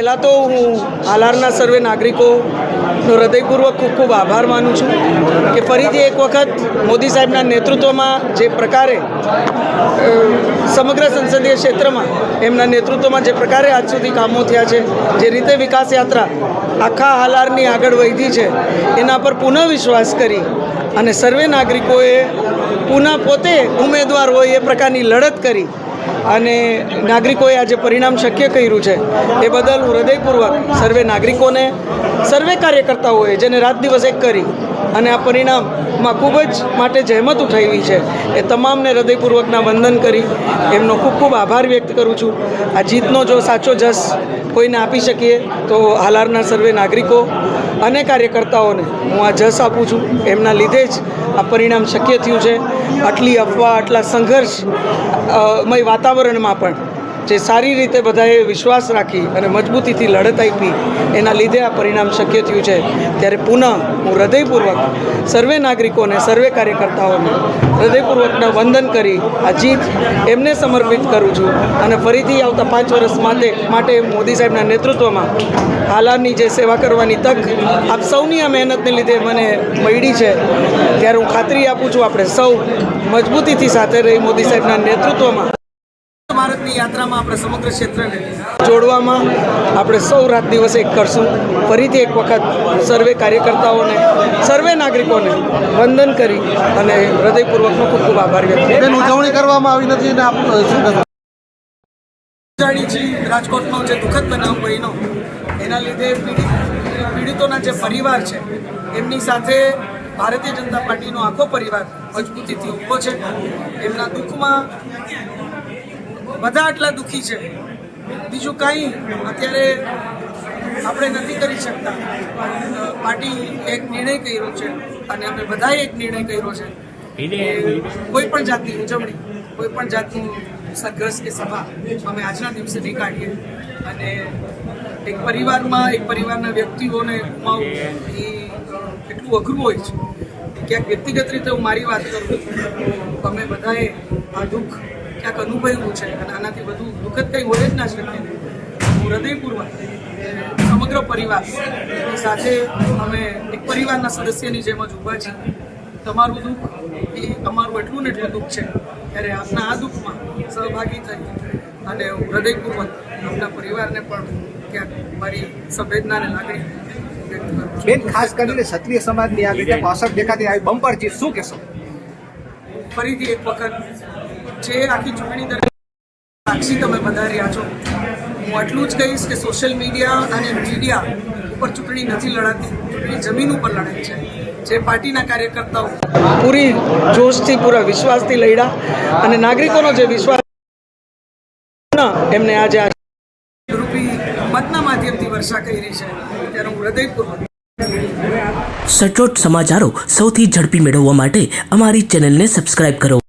પહેલાં તો હું હાલારના સર્વે નાગરિકોનો હૃદયપૂર્વક ખૂબ ખૂબ આભાર માનું છું કે ફરીથી એક વખત મોદી સાહેબના નેતૃત્વમાં જે પ્રકારે સમગ્ર સંસદીય ક્ષેત્રમાં એમના નેતૃત્વમાં જે પ્રકારે આજ સુધી કામો થયા છે, જે રીતે વિકાસ યાત્રા આખા હાલારની આગળ વધી છે, એના પર પુનઃ વિશ્વાસ કરી અને સર્વે નાગરિકોએ પુનઃ પોતે ઉમેદવાર હોય એ પ્રકારની લડત કરી અને નાગરિકોએ આજે પરિણામ શક્ય કર્યું છે. એ બદલ હું હૃદયપૂર્વક સર્વે નાગરિકોને, સર્વે કાર્યકર્તાઓએ જેને રાત દિવસ એક કરી અને આ પરિણામમાં ખૂબ જ માટે જહેમત ઉઠાવી છે, એ તમામને હૃદયપૂર્વકના વંદન કરી એમનો ખૂબ ખૂબ આભાર વ્યક્ત કરું છું. આ જીતનો જો સાચો જસ કોઈને આપી શકીએ તો હાલારના સર્વે નાગરિકો અને કાર્યકર્તાઓને હું આ જસ આપું છું. એમના લીધે જ આ પરિણામ શક્ય થયું છે. આટલી અફવા, આટલા સંઘર્ષ મય વાતાવરણમાં પણ જે સારી રીતે બધાએ વિશ્વાસ રાખી અને મજબૂતીથી લડત આપી, એના લીધે આ પરિણામ શક્ય થયું છે. ત્યારે પુનઃ હું હૃદયપૂર્વક સર્વે નાગરિકોને સર્વે કાર્યકર્તાઓને હૃદયપૂર્વકના વંદન કરી, આ જીત એમને સમર્પિત કરું છું. અને ફરીથી આવતા પાંચ વર્ષ માટે માટે મોદી સાહેબના નેતૃત્વમાં હાલાની જે સેવા કરવાની તક આપ સૌની આ મહેનતને લીધે મને મળી છે. ત્યારે હું ખાતરી આપું છું, આપણે સૌ મજબૂતીથી સાથે રહી મોદી સાહેબના નેતૃત્વમાં ભારતની યાત્રામાં આપણે સમગ્ર ક્ષેત્રને જોડવામાં આપણે સૌ રાત દિવસે એક કરશું. ફરીથી એક વખત સર્વે કાર્યકર્તાઓને સર્વે નાગરિકોને વંદન કરી અને હૃદયપૂર્વકનો ખૂબ ખૂબ આભાર વ્યક્ત. ઉજવણી કરવામાં આવી નથી અને આપણું શું કહેશો? રાજકોટનો જે દુઃખદ બનાવ બન્યો એના લીધે પીડિત પીડિતોના જે પરિવાર છે એમની સાથે ભારતીય જનતા પાર્ટીનો આખો પરિવાર મજબૂતીથી ઊભો છે. એમના દુઃખમાં બધા આટલા દુઃખી છે. બીજું કાંઈ અત્યારે આપણે નથી કરી શકતા. પણ પાર્ટી એક નિર્ણય કર્યો છે અને અમે બધાએ એક નિર્ણય કર્યો છે કોઈ પણ જાતની ઉજવણી કોઈ પણ જાતનું સંઘર્ષ કે સભા અમે આજના દિવસે નહીં કાઢીએ. અને એક પરિવારમાં એક પરિવારના વ્યક્તિઓને ગુમાવવું એ એટલું અઘરું હોય છે. ક્યાંક વ્યક્તિગત રીતે હું મારી વાત કરું તો અમે બધાએ આ દુઃખ ક્યાંક અનુભવ્યું છે અને આનાથી વધુ દુઃખદ કંઈ હોય જ ના શકે. હું હૃદયપૂર્વક સમગ્ર પરિવાર સાથે અમે એક પરિવારના સદસ્યની જેમ જ ઊભા છીએ. તમારું દુઃખ એ અમારું એટલું ને એટલું દુઃખ છે ત્યારે આપના આ દુઃખમાં સહભાગી થઈ અને હૃદયપૂર્વક આપના પરિવારને પણ ક્યાંક મારી સંવેદનાને લાગણી વ્યક્ત કરું છું. બેન ખાસ કરીને ક્ષત્રિય સમાજની આ રીતે પાછળ દેખાતી આવી બમ્પર ચીજ શું કહેશો? ફરીથી એક વખત જે આખી ચૂંટણી દરમિયાન સાક્ષી તમે બધા રહ્યા છો. હું આટલું જ કહીશ કે સોશિયલ મીડિયા અને મીડિયા ઉપર ચૂંટણી નથી લડાતી. ચૂંટણી જમીન ઉપર લડાય છે. જે પાર્ટીના કાર્યકર્તાઓ પૂરી જોશથી, પૂરા વિશ્વાસથી લડ્યા અને નાગરિકોનો જે વિશ્વાસ એમને આજે રૂપી મતના માધ્યમથી વર્ષા કરી છે. ત્યારે હું હૃદયપૂર્વક સચોટ સમાચારો સૌથી ઝડપી મેળવવા માટે અમારી ચેનલને સબસ્ક્રાઇબ કરો.